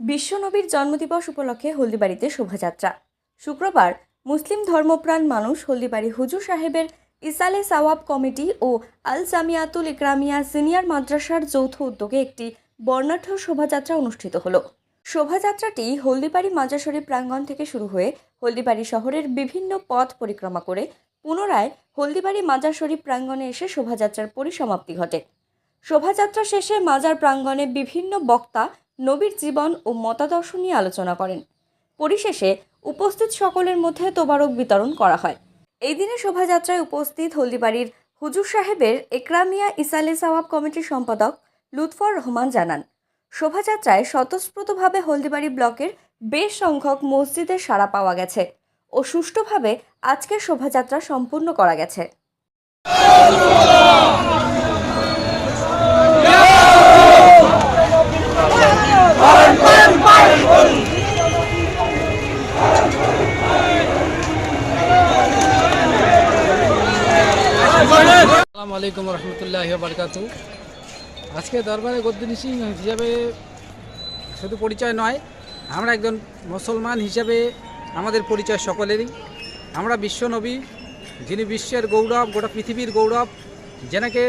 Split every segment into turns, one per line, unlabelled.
বিশ্বনবীর জন্মদিবস উপলক্ষে হলদিবাড়িতে শোভাযাত্রা। শুক্রবার মুসলিম ধর্মপ্রাণ মানুষ হলদিবাড়ি হুজুর সাহেবের ইসালে সাওয়াব কমিটি ও আল জামিয়াতুল ইকরামিয়া সিনিয়র মাদ্রাসার যৌথ উদ্যোগে একটি বর্ণাঢ্য শোভাযাত্রা অনুষ্ঠিত হলো। শোভাযাত্রাটি হলদিবাড়ি মাজাশরী প্রাঙ্গণ থেকে শুরু হয়ে হলদিবাড়ি শহরের বিভিন্ন পথ পরিক্রমা করে পুনরায় হলদিবাড়ি মাজার শরীফ প্রাঙ্গণে এসে শোভাযাত্রার পরিসমাপ্তি ঘটে। শোভাযাত্রা শেষে মাজার প্রাঙ্গণে বিভিন্ন বক্তা নবীর জীবন ও মতাদর্শ নিয়ে আলোচনা করেন। পরিশেষে উপস্থিত সকলের মধ্যে তোবারক বিতরণ করা হয়। এই দিনে শোভাযাত্রায় উপস্থিত হলদিবাড়ির হুজুর সাহেবের একরামিয়া ইসালে সাওয়াব কমিটির সম্পাদক লুৎফর রহমান জানান, শোভাযাত্রায় স্বতঃস্ফূর্তভাবে হলদিবাড়ি ব্লকের বেশ সংখ্যক মসজিদে সাড়া পাওয়া গেছে ও সুষ্ঠুভাবে আজকের শোভাযাত্রা সম্পূর্ণ করা গেছে।
আলাইকুম রহমতুল্লাহ বারকাত আজকে দরবারে গদ্দিনী সিং হিসাবে শুধু পরিচয় নয়, আমরা একজন মুসলমান হিসাবে আমাদের পরিচয় সকলেরই। আমরা বিশ্বনবী যিনি বিশ্বের গৌরব, গোটা পৃথিবীর গৌরব, যেনাকে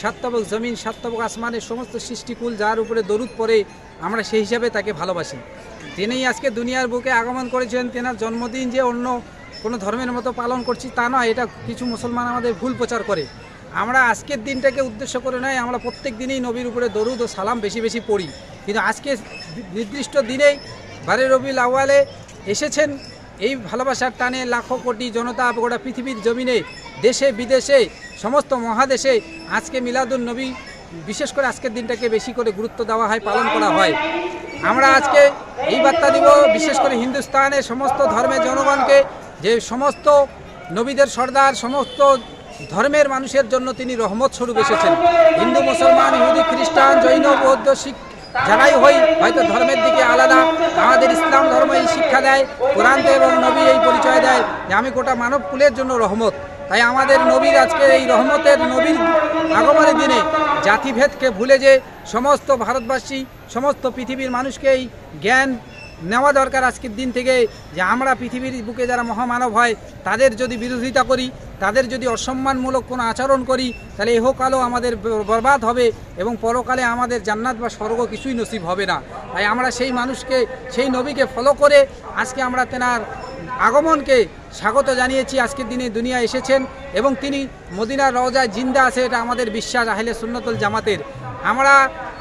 সাত্তাবক জমিন, সাত্তাবক আসমানের সমস্ত সৃষ্টিকুল যার উপরে দরুদ পড়ে, আমরা সেই হিসাবে তাকে ভালোবাসি। তিনি আজকে দুনিয়ার বুকে আগমন করেছেন, তেনার জন্মদিন যে অন্য কোনো ধর্মের মতো পালন করছি তা নয়, এটা কিছু মুসলমান আমাদের ভুল প্রচার করে। আমরা আজকের দিনটাকে উদ্দেশ্য করে নয়, আমরা প্রত্যেক দিনেই নবীর উপরে দরুদ ও সালাম বেশি বেশি পড়ি। কিন্তু আজকে নির্দিষ্ট দিনেই বারে রবিউল আওয়ালে এসেছেন এই ভালোবাসার টানে লাখো কোটি জনতা, গোটা পৃথিবীর জমিনে, দেশে, বিদেশে, সমস্ত মহাদেশে আজকে মিলাদুল নবী, বিশেষ করে আজকের দিনটাকে বেশি করে গুরুত্ব দেওয়া হয়, পালন করা হয়। আমরা আজকে এই বার্তা দিব, বিশেষ করে হিন্দুস্তানের সমস্ত ধর্মের জনগণকে যে সমস্ত নবীদের সর্দার, সমস্ত ধর্মের মানুষের জন্য তিনি রহমত স্বরূপ এসেছেন। হিন্দু, মুসলমান, ইহুদি, খ্রিস্টান, জৈন, বৌদ্ধ, শিখ, যারাই হই, হয়তো ধর্মের দিকে আলাদা। আমাদের ইসলাম ধর্ম এই শিক্ষা দেয়, কোরআন এবং নবী এই পরিচয় দেয় যে আমি গোটা মানব কুলের জন্য রহমত। তাই আমাদের নবীর আজকে এই রহমতের নবীর আগমনের দিনে জাতিভেদকে ভুলে যে সমস্ত ভারতবাসী, সমস্ত পৃথিবীর মানুষকে এই জ্ঞান নেওয়া দরকার আজকের দিন থেকে যে আমরা পৃথিবীর বুকে যারা মহামানব হয়, তাদের যদি বিরোধিতা করি, তাদের যদি অসম্মানমূলক কোনো আচরণ করি, তাহলে এহকালও আমাদের বরবাদ হবে এবং পরকালে আমাদের জান্নাত বা স্বর্গ কিছুই নসিব হবে না। তাই আমরা সেই মানুষকে, সেই নবীকে ফলো করে আজকে আমরা তেনার আগমনকে স্বাগত জানিয়েছি। আজকের দিনে দুনিয়া এসেছেন এবং তিনি মদিনার রওজায় জিন্দা আছে, এটা আমাদের বিশ্বাস আহলে সুন্নতুল জামাতের। আমরা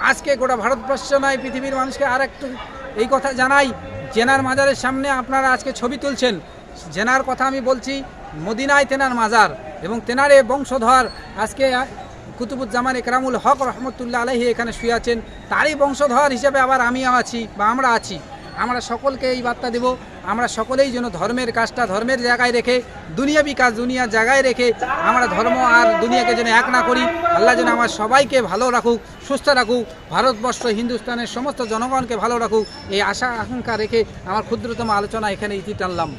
আজকে গোটা ভারতবর্ষ নয়, পৃথিবীর মানুষকে আর একটু এই কথা জানাই। জেনার মাজারের সামনে আপনারা আজকে ছবি তুলছেন। জেনার কথা আমি বলছি, মদিনায় তেনার মাজার এবং তেনারে বংশধর আজকে কুতুবুজ্জামান একরামুল হক রহমতুল্লা আলহী এখানে শুয়ে আছেন। তারই বংশধর হিসেবে আবার আমিও আছি বা আমরা আছি। আমরা সকলকে এই বার্তা দেব। আমরা সকলেই যেন ধর্মের কাজটা ধর্মের জায়গায় রেখে, দুনিয়াবি কাজ দুনিয়ার জায়গায় রেখে আমরা ধর্ম আর দুনিয়াকে যেন এক না করি, আল্লাহ যেন আমার সবাইকে ভালো রাখুক, সুস্থ রাখুক, ভারতবর্ষ, হিন্দুস্তানের সমস্ত জনগণকে ভালো রাখুক, এই আশা আকাঙ্ক্ষা রেখে আমার ক্ষুদ্রতম আলোচনা এখানে ইতি টানলাম।